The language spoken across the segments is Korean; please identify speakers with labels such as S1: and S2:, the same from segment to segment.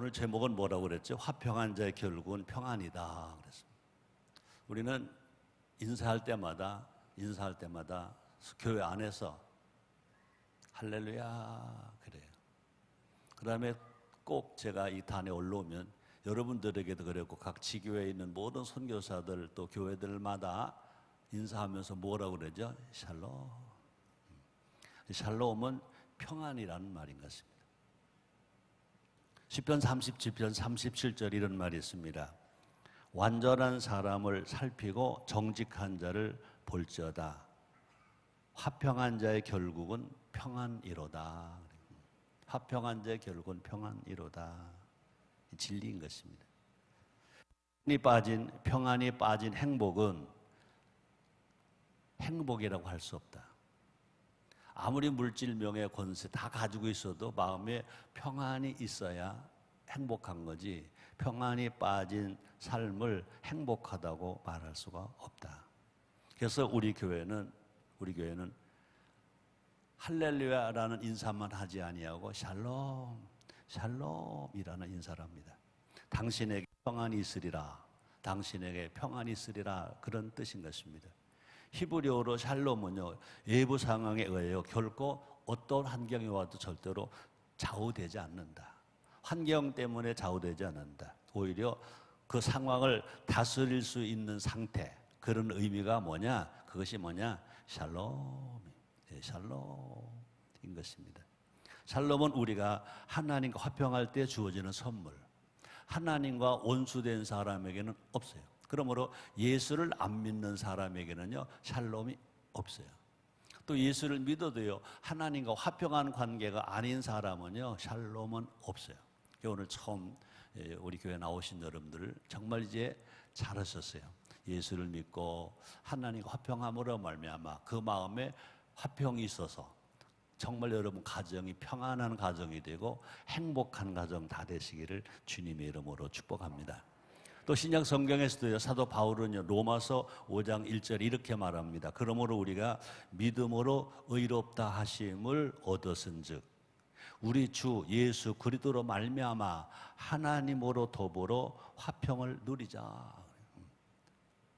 S1: 오늘 제목은 뭐라고 그랬죠? 화평한 자의 결국은 평안이다. 그랬습니다. 우리는 인사할 때마다 인사할 때마다 교회 안에서 할렐루야 그래요. 그다음에 꼭 제가 이 단에 올라오면 여러분들에게도 그랬고 각 지교회에 있는 모든 선교사들 또 교회들마다 인사하면서 뭐라고 그러죠? 샬롬. 샬롬은 평안이라는 말인 것입니다. 10편 37편 37절 이런 말이 있습니다. 완전한 사람을 살피고 정직한 자를 볼지어다. 화평한 자의 결국은 평안이로다. 화평한 자의 결국은 평안이로다. 진리인 것입니다. 평안이 빠진 평안이 빠진 행복은 행복이라고 할 수 없다. 아무리 물질, 명예, 권세 다 가지고 있어도 마음에 평안이 있어야 행복한 거지 평안이 빠진 삶을 행복하다고 말할 수가 없다. 그래서 우리 교회는 우리 교회는 할렐루야라는 인사만 하지 아니하고 샬롬, 샬롬이라는 인사를 합니다. 당신에게 평안이 있으리라. 당신에게 평안이 있으리라. 그런 뜻인 것입니다. 히브리어로 샬롬은요, 외부 상황에 의하여 결코 어떤 환경이 와도 절대로 좌우되지 않는다. 환경 때문에 좌우되지 않는다. 오히려 그 상황을 다스릴 수 있는 상태, 그런 의미가 뭐냐? 그것이 뭐냐? 샬롬. 예, 샬롬인 것입니다. 샬롬은 우리가 하나님과 화평할 때 주어지는 선물. 하나님과 원수된 사람에게는 없어요. 그러므로 예수를 안 믿는 사람에게는요, 샬롬이 없어요. 또 예수를 믿어도요, 하나님과 화평한 관계가 아닌 사람은요, 샬롬은 없어요. 오늘 처음 예, 우리 교회 나오신 여러분들 정말 이제 잘하셨어요. 예수를 믿고 하나님과 화평함으로 말미암아 그 마음에 화평이 있어서 정말 여러분 가정이 평안한 가정이 되고 행복한 가정 다 되시기를 주님의 이름으로 축복합니다. 또 신약 성경에서도요 사도 바울은요 로마서 5장 1절 이렇게 말합니다. 그러므로 우리가 믿음으로 의롭다 하심을 얻었은즉 우리 주 예수 그리스도로 말미암아 하나님으로 더불어 화평을 누리자.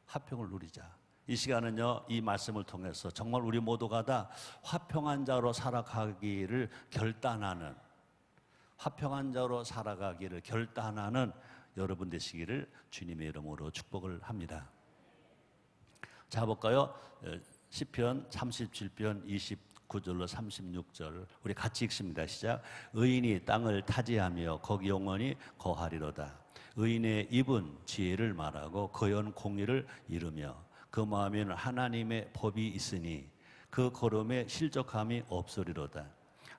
S1: 화평을 누리자. 이 시간은요, 이 말씀을 통해서 정말 우리 모두가 다 화평한 자로 살아가기를 결단하는, 화평한 자로 살아가기를 결단하는 여러분 되시기를 주님의 이름으로 축복을 합니다. 자, 볼까요? 10편, 37편, 29절로 36절. 우리 같이 읽습니다. 시작. 의인이 땅을 타지하며 거기 영원히 거하리로다. 의인의 입은 지혜를 말하고 거연 공의를 이루며 그 마음에는 하나님의 법이 있으니 그 걸음에 실족함이 없으리로다.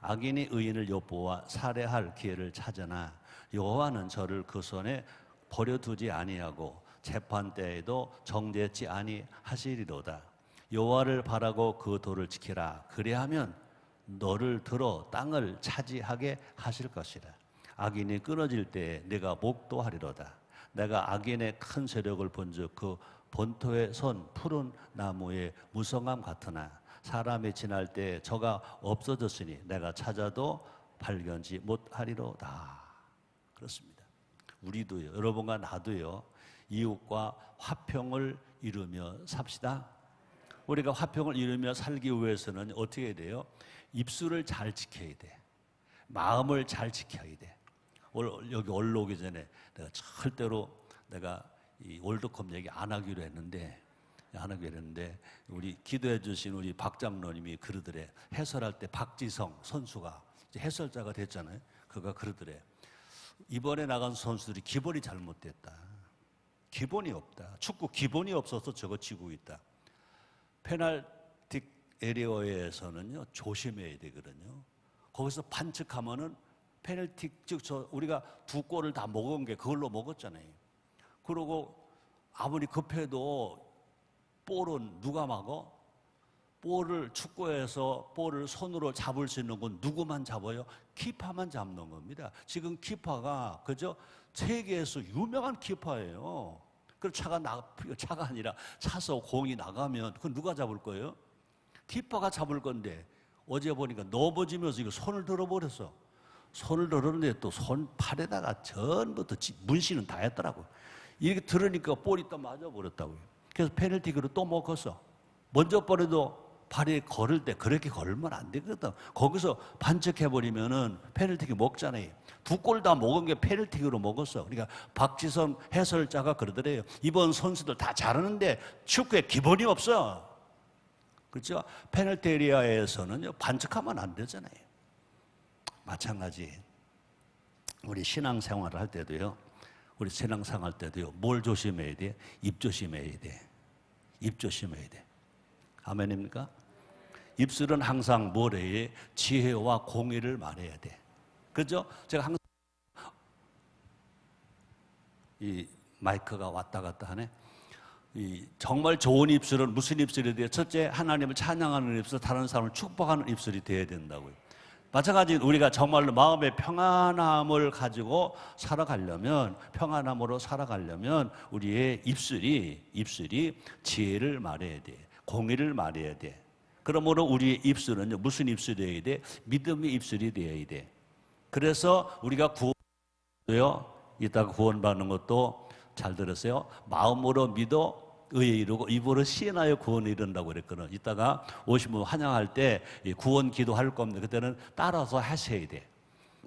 S1: 악인이 의인을 엿보아 살해할 기회를 찾으나 여호와는 저를 그 손에 버려두지 아니하고 재판 때에도 정죄치 아니하시리로다. 여호와를 바라고 그 도를 지키라. 그리하면 너를 들어 땅을 차지하게 하실 것이라. 악인이 끊어질 때에 내가 목도하리로다. 내가 악인의 큰 세력을 본즉 그 본토의 손 푸른 나무의 무성함 같으나 사람이 지날 때 저가 없어졌으니 내가 찾아도 발견지 못하리로다. 그렇습니다. 우리도요, 여러분과 나도요, 이웃과 화평을 이루며 삽시다. 우리가 화평을 이루며 살기 위해서는 어떻게 해야 돼요? 입술을 잘 지켜야 돼. 마음을 잘 지켜야 돼. 여기 올라오기 전에 내가 절대로 내가 이 월드컵 얘기 안 하기로 했는데 안 하기로 했는데 우리 기도해 주신 우리 박 장로님이 그러더래 해설할 때 박지성 선수가 해설자가 됐잖아요. 그가 그러더래 이번에 나간 선수들이 기본이 잘못됐다. 기본이 없다. 축구 기본이 없어서 저거 지고 있다. 페널티 에리어에서는요 조심해야 되거든요. 거기서 반칙하면은 페널티 즉저 우리가 두 골을 다 먹은 게 그걸로 먹었잖아요. 그러고 아무리 급해도 볼은 누가 막어? 볼을 축구에서 볼을 손으로 잡을 수 있는 건 누구만 잡아요? 키파만 잡는 겁니다. 지금 키파가 그저 세계에서 유명한 키파예요. 그 차가 나 차가 아니라 차서 공이 나가면 그 누가 잡을 거예요? 키파가 잡을 건데 어제 보니까 넘어지면서 이거 손을 들어버렸어. 손을 들었는데 또 손 팔에다가 전부 터 문신은 다 했더라고요. 이렇게 들으니까 볼이 또 맞아버렸다고요. 그래서 페널티기로 또 먹었어. 먼저 버려도 발이 걸을 때 그렇게 걸면 안 되거든. 거기서 반칙해버리면은 페널티기 먹잖아요. 두 골 다 먹은 게 페널티기로 먹었어. 그러니까 박지성 해설자가 그러더래요. 이번 선수들 다 잘하는데 축구에 기본이 없어. 그렇죠? 페널티 에리아에서는요, 반칙하면 안 되잖아요. 마찬가지. 우리 신앙생활을 할 때도요, 우리 신앙생활 할 때도요, 뭘 조심해야 돼? 입 조심해야 돼. 입 조심해야 돼. 아멘입니까? 입술은 항상 뭐래? 지혜와 공의를 말해야 돼. 그죠? 제가 항상 이 마이크가 왔다 갔다 하네. 이 정말 좋은 입술은 무슨 입술이 돼요? 첫째, 하나님을 찬양하는 입술, 다른 사람을 축복하는 입술이 돼야 된다고요. 마찬가지 우리가 정말로 마음의 평안함을 가지고 살아가려면 평안함으로 살아가려면 우리의 입술이 입술이 지혜를 말해야 돼. 공의를 말해야 돼. 그러므로 우리의 입술은요, 무슨 입술이 되어야 돼? 믿음의 입술이 되어야 돼. 그래서 우리가 구원도요, 이따가 구원받는 것도 잘 들었어요. 마음으로 믿어 의에 이르고 입으로 시인하여 구원에 이른다고 그랬거든. 이따가 분 환영할 때 구원 기도할 겁니다. 그때는 따라서 하셔야 돼.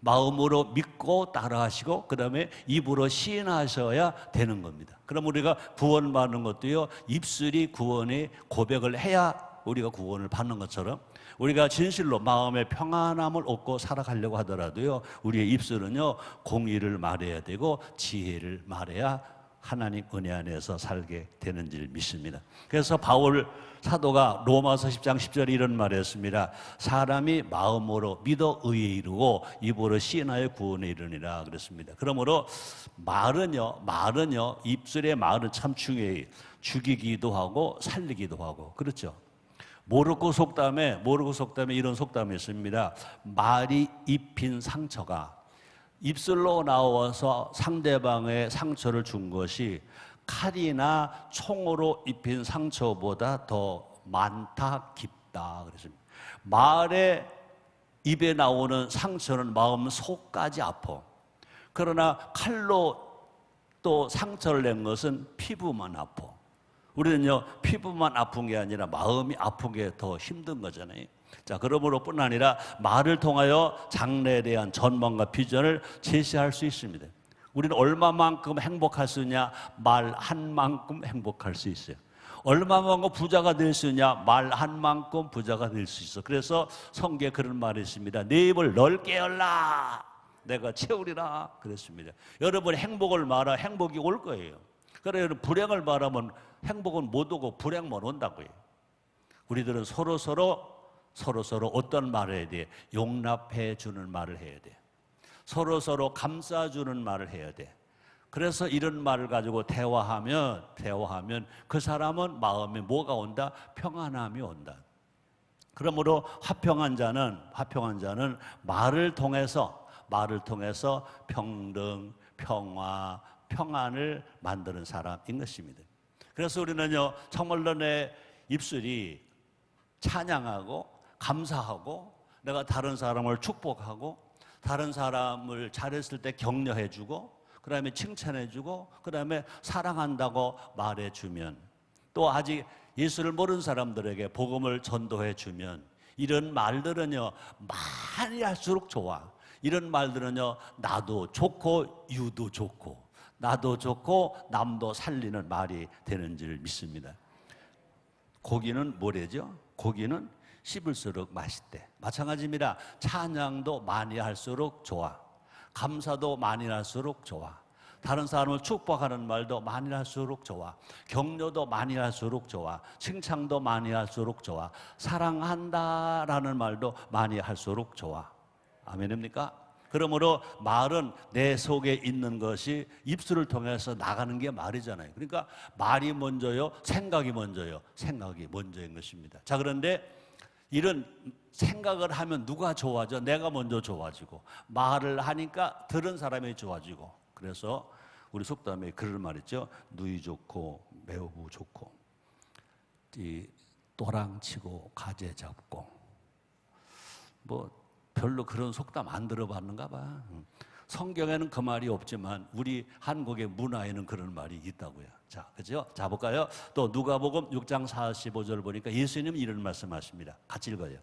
S1: 마음으로 믿고 따라하시고 그다음에 입으로 시인하셔야 되는 겁니다. 그럼 우리가 구원받는 것도요. 입술이 구원의 고백을 해야 우리가 구원을 받는 것처럼 우리가 진실로 마음의 평안함을 얻고 살아가려고 하더라도요. 우리의 입술은요. 공의를 말해야 되고 지혜를 말해야 하나님 은혜 안에서 살게 되는 줄 믿습니다. 그래서 바울 사도가 로마서 10장 10절에 이런 말을 했습니다. 사람이 마음으로 믿어 의에 이르고 입으로 시인하여 구원에 이르니라 그랬습니다. 그러므로 말은요, 말은요, 입술의 말은 참 중요해요. 죽이기도 하고 살리기도 하고 그렇죠. 모르고 속담에 모르고 속담에 이런 속담이 있습니다. 말이 입힌 상처가 입술로 나와서 상대방의 상처를 준 것이 칼이나 총으로 입힌 상처보다 더 많다 깊다 그랬습니다. 말에 입에 나오는 상처는 마음 속까지 아파. 그러나 칼로 또 상처를 낸 것은 피부만 아파. 우리는요 피부만 아픈 게 아니라 마음이 아픈 게 더 힘든 거잖아요. 자, 그러므로 뿐 아니라 말을 통하여 장래에 대한 전망과 비전을 제시할 수 있습니다. 우리는 얼마만큼 행복할 수 있냐? 말 한 만큼 행복할 수 있어요. 얼마만큼 부자가 될 수 있냐? 말 한 만큼 부자가 될 수 있어. 그래서 성경에 그런 말이 있습니다. 내 입을 넓게 열라. 내가 채우리라. 그랬습니다. 여러분 행복을 말하 행복이 올 거예요. 그래 여러분 불행을 말하면 행복은 못 오고 불행만 온다고요. 우리들은 서로 서로 서로 서로 어떤 말을 해야 돼? 용납해 주는 말을 해야 돼. 서로 서로 감싸 주는 말을 해야 돼. 그래서 이런 말을 가지고 대화하면 대화하면 그 사람은 마음에 뭐가 온다? 평안함이 온다. 그러므로 화평한 자는 화평한 자는 말을 통해서 말을 통해서 평등, 평화, 평안을 만드는 사람인 것입니다. 그래서 우리는요 정말로 내 입술이 찬양하고 감사하고 내가 다른 사람을 축복하고 다른 사람을 잘했을 때 격려해주고 그 다음에 칭찬해주고 그 다음에 사랑한다고 말해주면 또 아직 예수를 모르는 사람들에게 복음을 전도해주면 이런 말들은요 많이 할수록 좋아. 이런 말들은요 나도 좋고 유도 좋고 나도 좋고 남도 살리는 말이 되는 줄 믿습니다 고기는 뭐래죠? 고기는 씹을수록 맛있대. 마찬가지입니다. 찬양도 많이 할수록 좋아. 감사도 많이 할수록 좋아. 다른 사람을 축복하는 말도 많이 할수록 좋아. 격려도 많이 할수록 좋아. 칭찬도 많이 할수록 좋아. 사랑한다라는 말도 많이 할수록 좋아. 아멘입니까? 그러므로 말은 내 속에 있는 것이 입술을 통해서 나가는 게 말이잖아요. 그러니까 말이 먼저요, 생각이 먼저요, 생각이 먼저인 것입니다. 자, 그런데 이런 생각을 하면 누가 좋아져? 내가 먼저 좋아지고 말을 하니까 들은 사람이 좋아지고 그래서 우리 속담에 그런 말 있죠. 누이 좋고 매우 좋고 이 또랑치고 가재 잡고 뭐 별로 그런 속담 안 들어봤는가 봐. 음. 성경에는 그 말이 없지만 우리 한국의 문화에는 그런 말이 있다고요. 자, 그죠? 자 볼까요? 또 누가복음 6장 45절 보니까 예수님 이런 말씀하십니다. 같이 읽어요.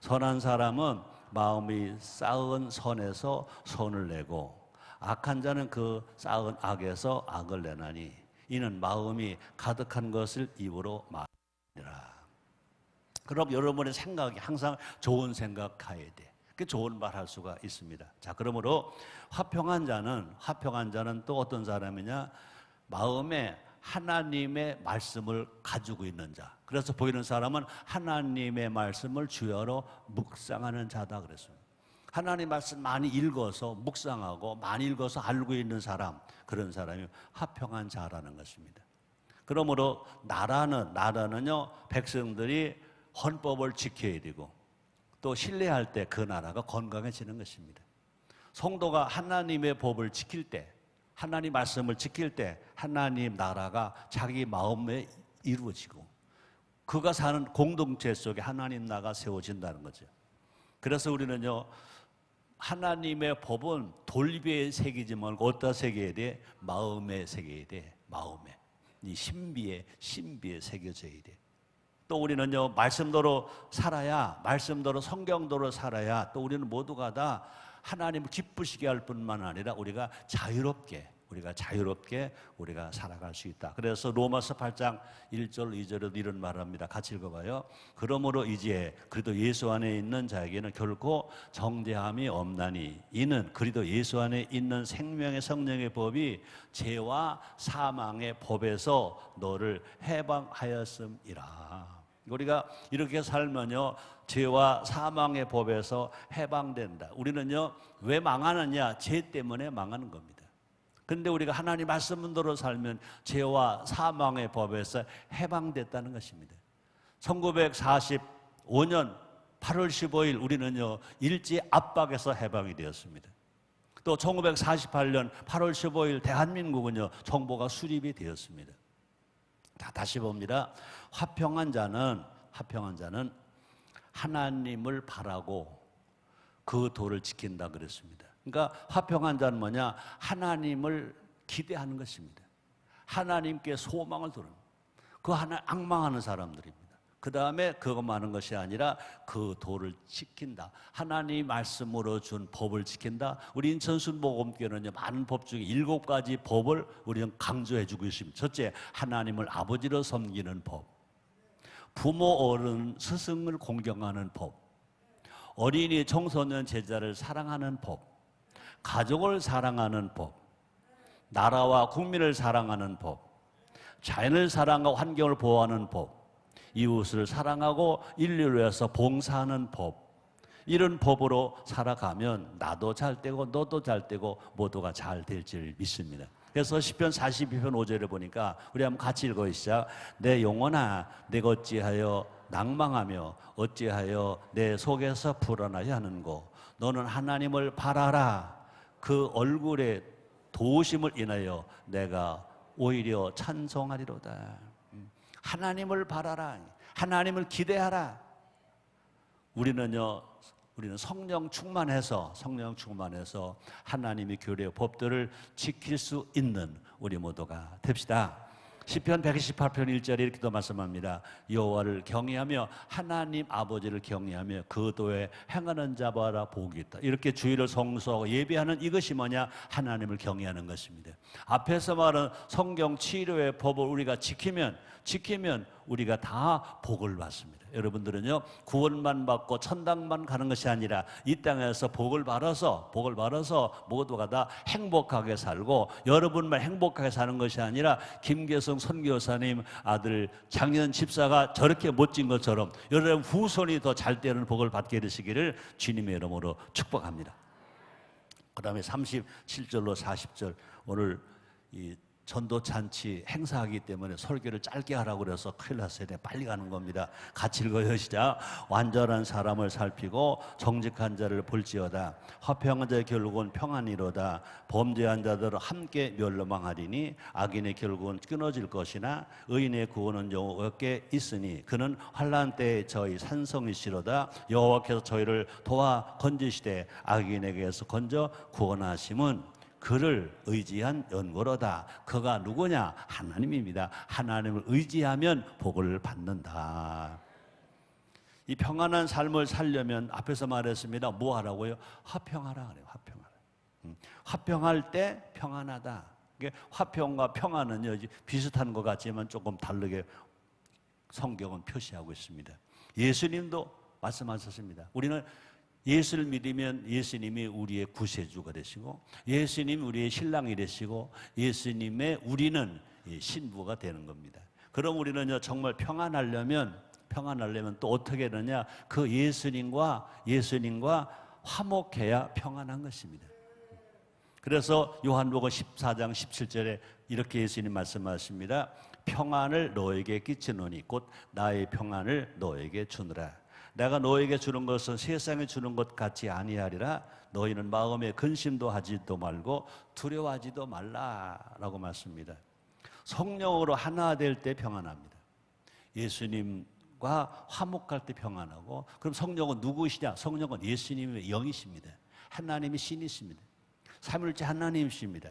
S1: 선한 사람은 마음이 쌓은 선에서 손을 내고 악한 자는 그 쌓은 악에서 악을 내나니 이는 마음이 가득한 것을 입으로 말하니라. 그럼 여러분의 생각이 항상 좋은 생각해야 돼. 그 좋은 말 할 수가 있습니다. 자, 그러므로 화평한 자는 화평한 자는 또 어떤 사람이냐? 마음에 하나님의 말씀을 가지고 있는 자. 그래서 보이는 사람은 하나님의 말씀을 주여로 묵상하는 자다 그랬습니다. 하나님 말씀 많이 읽어서 묵상하고 많이 읽어서 알고 있는 사람 그런 사람이 화평한 자라는 것입니다. 그러므로 나라는 나라는요 백성들이 헌법을 지켜야 되고 또 신뢰할 때 그 나라가 건강해지는 것입니다. 성도가 하나님의 법을 지킬 때, 하나님 말씀을 지킬 때 하나님 나라가 자기 마음에 이루어지고 그가 사는 공동체 속에 하나님 나가 세워진다는 거죠. 그래서 우리는요 하나님의 법은 돌비의 세계지 말고 어디다 새겨야 돼? 마음에 새겨야 돼. 마음에. 이 신비에 신비에 새겨져야 돼. 또 우리는요 말씀대로 살아야 말씀대로 성경대로 살아야 또 우리는 모두가 다 하나님을 기쁘시게 할 뿐만 아니라 우리가 자유롭게 우리가 자유롭게 우리가 살아갈 수 있다. 그래서 로마서 8장 1절 2절에도 이런 말을 합니다. 같이 읽어봐요. 그러므로 이제 그리도 예수 안에 있는 자에게는 결코 정죄함이 없나니 이는 그리도 예수 안에 있는 생명의 성령의 법이 죄와 사망의 법에서 너를 해방하였음이라. 우리가 이렇게 살면요 죄와 사망의 법에서 해방된다. 우리는요 왜 망하느냐 죄 때문에 망하는 겁니다. 근데 우리가 하나님 말씀대로 살면 죄와 사망의 법에서 해방됐다는 것입니다. 1945년 8월 15일 우리는요 일제 압박에서 해방이 되었습니다. 또 1948년 8월 15일 대한민국은요 정보가 수립이 되었습니다. 자, 다시 봅니다. 화평한 자는 화평한 자는 하나님을 바라고 그 도를 지킨다 그랬습니다. 그러니까 화평한 자는 뭐냐? 하나님을 기대하는 것입니다. 하나님께 소망을 두는 그 하나 악망하는 사람들입니다. 그 다음에 그것만 하는 것이 아니라 그 도를 지킨다. 하나님 말씀으로 준 법을 지킨다. 우리 인천순복음교회는요, 많은 법 중에 일곱 가지 법을 우리는 강조해 주고 있습니다. 첫째, 하나님을 아버지로 섬기는 법. 부모, 어른, 스승을 공경하는 법. 어린이, 청소년, 제자를 사랑하는 법. 가족을 사랑하는 법. 나라와 국민을 사랑하는 법. 자연을 사랑하고 환경을 보호하는 법. 이웃을 사랑하고 인류를 위해서 봉사하는 법. 이런 법으로 살아가면 나도 잘 되고 너도 잘 되고 모두가 잘 될 줄 믿습니다. 그래서 시편 42편 5절에 보니까 우리 한번 같이 읽어 시작. 내 영혼아 내가 어찌하여 낭망하며 어찌하여 내 속에서 불안하여 하는고 너는 하나님을 바라라 그 얼굴에 도우심을 인하여 내가 오히려 찬송하리로다. 하나님을 바라라. 하나님을 기대하라. 우리는요, 우리는 성령 충만해서 성령 충만해서 하나님의 교례 법들을 지킬 수 있는 우리 모두가 됩시다. 시편 128편 1절에 이렇게도 말씀합니다. 여호와를 경외하며 하나님 아버지를 경외하며 그 도에 행하는 자바라 복이 있다. 이렇게 주의를 성수하고 예배하는 이것이 뭐냐? 하나님을 경외하는 것입니다. 앞에서 말한 성경 치료의 법을 우리가 지키면 지키면 우리가 다 복을 받습니다. 여러분들은요 구원만 받고 천당만 가는 것이 아니라 이 땅에서 복을 받아서 복을 받아서 모두가 다 행복하게 살고 여러분만 행복하게 사는 것이 아니라 김계성 선교사님 아들 장현 집사가 저렇게 멋진 것처럼 여러분 후손이 더 잘 되는 복을 받게 되시기를 주님의 이름으로 축복합니다. 그 다음에 37절로 40절 오늘 이 전도 잔치 행사하기 때문에 설교를 짧게 하라고 그래서 큰일 났어요. 네, 빨리 가는 겁니다. 같이 읽어요. 시작. 완전한 사람을 살피고 정직한 자를 볼지어다. 화평한 자의 결국은 평안이로다. 범죄한 자들은 함께 멸망하리니 악인의 결국은 끊어질 것이나 의인의 구원은 여호와께 있으니 그는 환란 때에 저희 산성이시로다. 여호와께서 저희를 도와 건지시되 악인에게서 건져 구원하심은 그를 의지한 연고로다. 그가 누구냐? 하나님입니다. 하나님을 의지하면 복을 받는다. 이 평안한 삶을 살려면 앞에서 말했습니다. 뭐 하라고요? 화평하라 그래요. 화평하라. 음, 화평할 때 평안하다. 화평과 평안은요 비슷한 것 같지만 조금 다르게 성경은 표시하고 있습니다. 예수님도 말씀하셨습니다. 우리는 예수를 믿으면 예수님이 우리의 구세주가 되시고 예수님 우리의 신랑이 되시고 예수님의 우리는 신부가 되는 겁니다. 그럼 우리는요 정말 평안하려면 평안하려면 또 어떻게 되느냐 그 예수님과 예수님과 화목해야 평안한 것입니다. 그래서 요한복음 14장 17절에 이렇게 예수님 말씀하십니다. 평안을 너에게 끼치노니 곧 나의 평안을 너에게 주느라. 내가 너에게 주는 것은 세상에 주는 것 같이 아니하리라 너희는 마음에 근심도 하지도 말고 두려워하지도 말라라고 말씀입니다. 성령으로 하나 될 때 평안합니다. 예수님과 화목할 때 평안하고 그럼 성령은 누구시냐? 성령은 예수님의 영이십니다. 하나님이 신이십니다. 삼일째 하나님이십니다.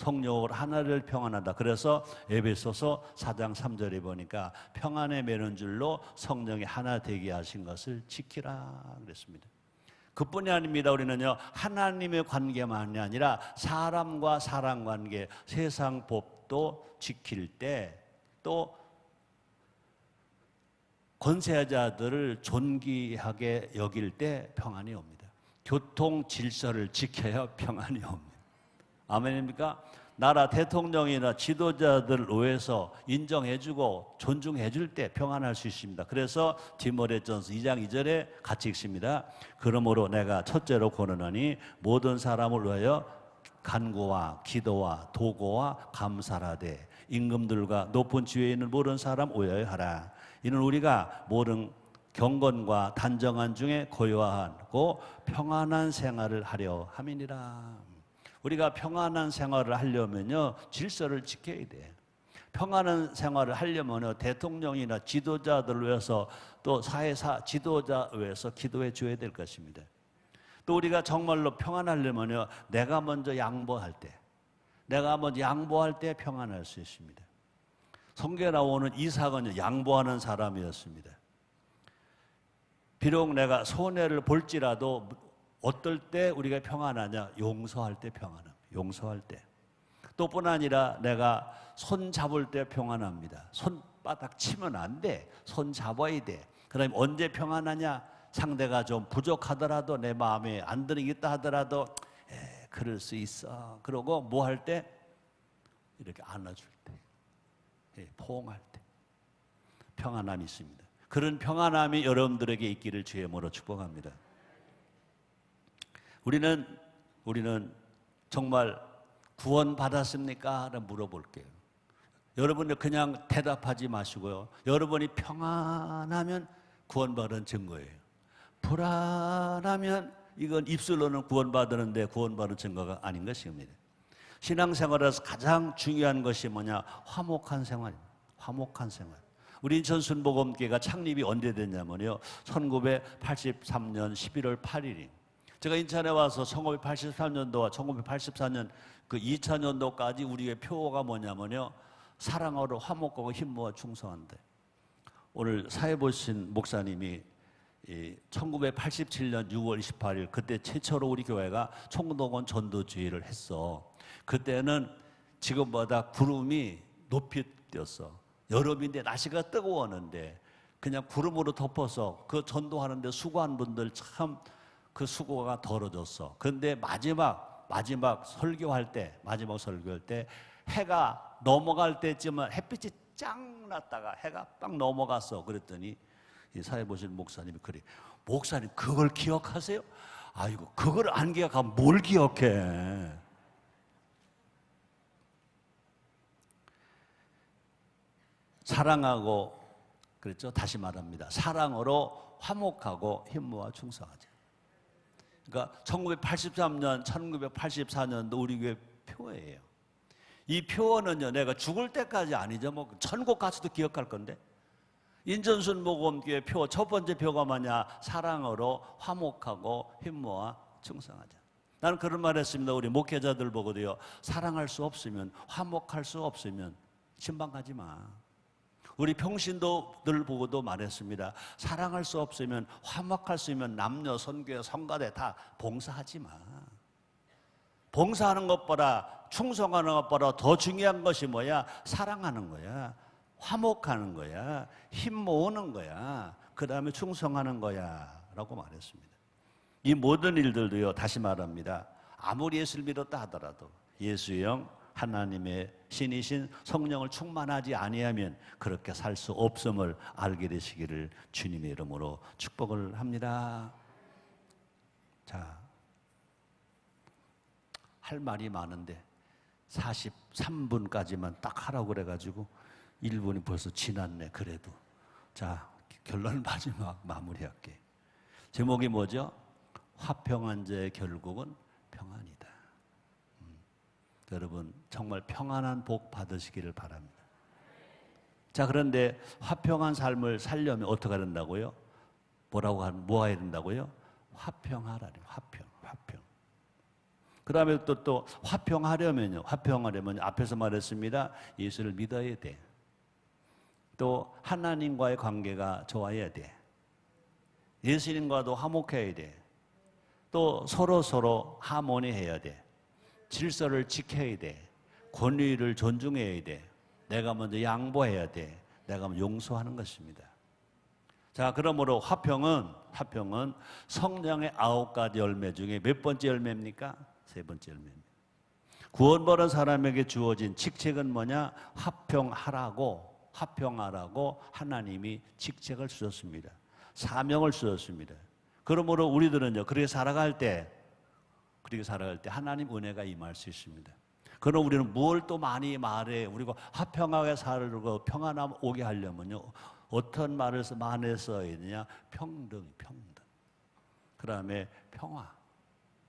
S1: 성령으로 하나를 평안하다. 그래서 에베소서 4장 3절에 보니까 평안에 매는 줄로 성령이 하나 되게 하신 것을 지키라 그랬습니다. 그뿐이 아닙니다. 우리는요 하나님의 관계만이 아니라 사람과 사람 관계, 세상 법도 지킬 때 또 권세자들을 존귀하게 여길 때 평안이 옵니다. 교통 질서를 지켜야 평안이 옵니다. 아멘입니까? 나라 대통령이나 지도자들 위해서 인정해주고 존중해줄 때 평안할 수 있습니다. 그래서 디모데전서 2장 2절에 같이 읽습니다. 그러므로 내가 첫째로 권하노니 모든 사람을 위하여 간구와 기도와 도고와 감사하되 임금들과 높은 지위에 있는 모든 사람 오해하라. 이는 우리가 모든 경건과 단정한 중에 고요하고 평안한 생활을 하려 함이니라. 우리가 평안한 생활을 하려면요 질서를 지켜야 돼. 평안한 생활을 하려면 대통령이나 지도자들을 위해서 또 사회사 지도자 위해서 기도해 줘야 될 것입니다. 또 우리가 정말로 평안하려면요 내가 먼저 양보할 때, 내가 먼저 양보할 때 평안할 수 있습니다. 성경에 나오는 이삭은 양보하는 사람이었습니다. 비록 내가 손해를 볼지라도 어떨 때 우리가 평안하냐? 용서할 때 평안합니다. 용서할 때. 또뿐 아니라 내가 손 잡을 때 평안합니다. 손바닥 치면 안 돼. 손 잡아야 돼. 그다음에 언제 평안하냐? 상대가 좀 부족하더라도 내 마음에 안 드는 게 있다 하더라도 에, 그럴 수 있어. 그러고 뭐 할 때? 이렇게 안아줄 때. 예, 포옹할 때. 평안함이 있습니다. 그런 평안함이 여러분들에게 있기를 주의 모로 축복합니다. 우리는 우리는 정말 구원 받았습니까? 라고 물어볼게요. 여러분들 그냥 대답하지 마시고요. 여러분이 평안하면 구원받은 증거예요. 불안하면 이건 입술로는 구원받았는데 구원받은 증거가 아닌 것입니다. 신앙생활에서 가장 중요한 것이 뭐냐? 화목한 생활입니다. 화목한 생활. 우리 인천 순복음교회가 창립이 언제 됐냐면요. 1983년 11월 8일입니다. 제가 인천에 와서 1983년도와 1984년 그 2000년도까지 우리의 표가 뭐냐면요. 사랑하러 화목하고 힘모아 충성한데. 오늘 사회 보신 목사님이 1987년 6월 28일 그때 최초로 우리 교회가 총동원 전도주의를 했어. 그때는 지금보다 구름이 높이 뛰었어. 여름인데 날씨가 뜨거웠는데 그냥 구름으로 덮어서 그 전도하는데 수고한 분들 참 그 수고가 덜어졌어. 근데 마지막 마지막 설교할 때 마지막 설교할 때 해가 넘어갈 때쯤은 햇빛이 짱 났다가 해가 딱 넘어갔어. 그랬더니 이 사회 보신 목사님이 그래. 목사님 그걸 기억하세요? 아이고 그걸 안 기억하면 뭘 기억해? 사랑하고 그랬죠. 다시 말합니다. 사랑으로 화목하고 힘모아 충성하자. 그러니까 1983년, 1984년도 우리 교회 표예요. 이 표어는요, 내가 죽을 때까지 아니죠. 뭐 천국 가서도 기억할 건데. 인전순 모범교회 표, 첫 번째 표가 뭐냐? 사랑으로 화목하고 힘모아 충성하자. 나는 그런 말 했습니다. 우리 목회자들 보고도요. 사랑할 수 없으면, 화목할 수 없으면, 신방 가지 마. 우리 평신도들 보고도 말했습니다. 사랑할 수 없으면, 화목할 수 있으면 남녀, 선교회, 성가대 다 봉사하지 마. 봉사하는 것보다, 충성하는 것보다 더 중요한 것이 뭐야? 사랑하는 거야. 화목하는 거야. 힘 모으는 거야. 그 다음에 충성하는 거야. 라고 말했습니다. 이 모든 일들도요, 다시 말합니다. 아무리 예수를 믿었다 하더라도 예수의 영, 하나님의 신이신 성령을 충만하지 아니하면 그렇게 살 수 없음을 알게 되시기를 주님의 이름으로 축복을 합니다. 자, 할 말이 많은데 43분까지만 딱 하라고 그래가지고 1분이 벌써 지났네, 그래도. 자, 결론 마지막 마무리할게. 제목이 뭐죠? 화평한 자의 결국은 평안이다. 음, 여러분, 정말 평안한 복 받으시기를 바랍니다. 자, 그런데 화평한 삶을 살려면 어떻게 된다고요? 뭐라고 하면, 뭐 해야 된다고요? 화평하라니, 화평, 화평. 그 다음에 또, 또, 화평하려면요. 화평하려면 앞에서 말했습니다. 예수를 믿어야 돼. 또, 하나님과의 관계가 좋아야 돼. 예수님과도 화목해야 돼. 또 서로 서로 하모니 해야 돼. 질서를 지켜야 돼. 권위를 존중해야 돼. 내가 먼저 양보해야 돼. 내가 용서하는 것입니다. 자, 그러므로 화평은 화평은 성령의 아홉 가지 열매 중에 몇 번째 열매입니까? 세 번째 열매입니다. 구원받은 사람에게 주어진 직책은 뭐냐? 화평하라고 화평하라고 하나님이 직책을 주셨습니다. 사명을 주셨습니다. 그러므로 우리들은요, 그렇게 살아갈 때, 그렇게 살아갈 때 하나님 은혜가 임할 수 있습니다. 그럼 우리는 뭘 또 많이 말해? 우리가 화평하게 살고 평안함 오게 하려면요, 어떤 말을 많이 써야 되냐? 평등, 평등. 그 다음에 평화,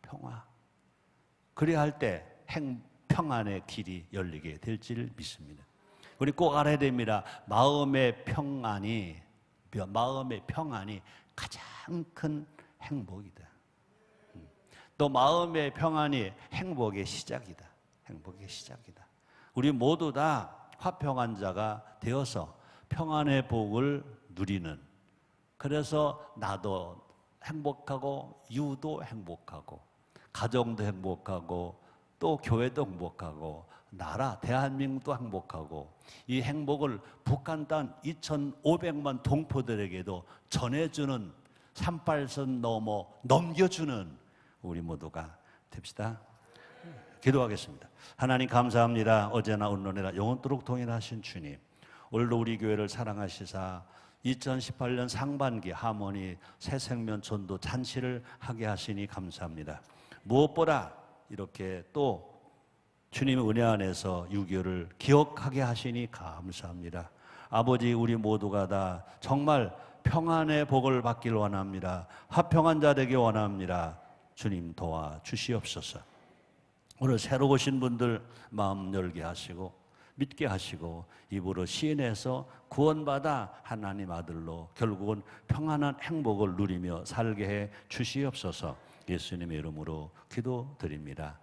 S1: 평화. 그래야 할 때 행, 평안의 길이 열리게 될지를 믿습니다. 우리 꼭 알아야 됩니다. 마음의 평안이, 마음의 평안이 가장 큰 행복이다. 음. 또 마음의 평안이 행복의 시작이다. 행복의 시작이다. 우리 모두 다 화평한 자가 되어서 평안의 복을 누리는 그래서 나도 행복하고 유도 행복하고 가정도 행복하고 또 교회도 행복하고 나라 대한민국도 행복하고 이 행복을 북한 땅 2,500만 동포들에게도 전해주는 38선 넘어 넘겨주는 우리 모두가 됩시다. 기도하겠습니다. 하나님 감사합니다. 어제나 오늘이나 영원토록 동일하신 주님. 오늘도 우리 교회를 사랑하시사 2018년 상반기 하모니 새 생명 전도 잔치를 하게 하시니 감사합니다. 무엇보다 이렇게 또 주님의 은혜 안에서 6.25를 기억하게 하시니 감사합니다. 아버지 우리 모두가 다 정말 평안의 복을 받기를 원합니다. 화평한 자 되기 원합니다. 주님 도와 주시옵소서. 오늘 새로 오신 분들 마음 열게 하시고 믿게 하시고 입으로 시인해서 구원받아 하나님 아들로 결국은 평안한 행복을 누리며 살게 해 주시옵소서 예수님의 이름으로 기도드립니다.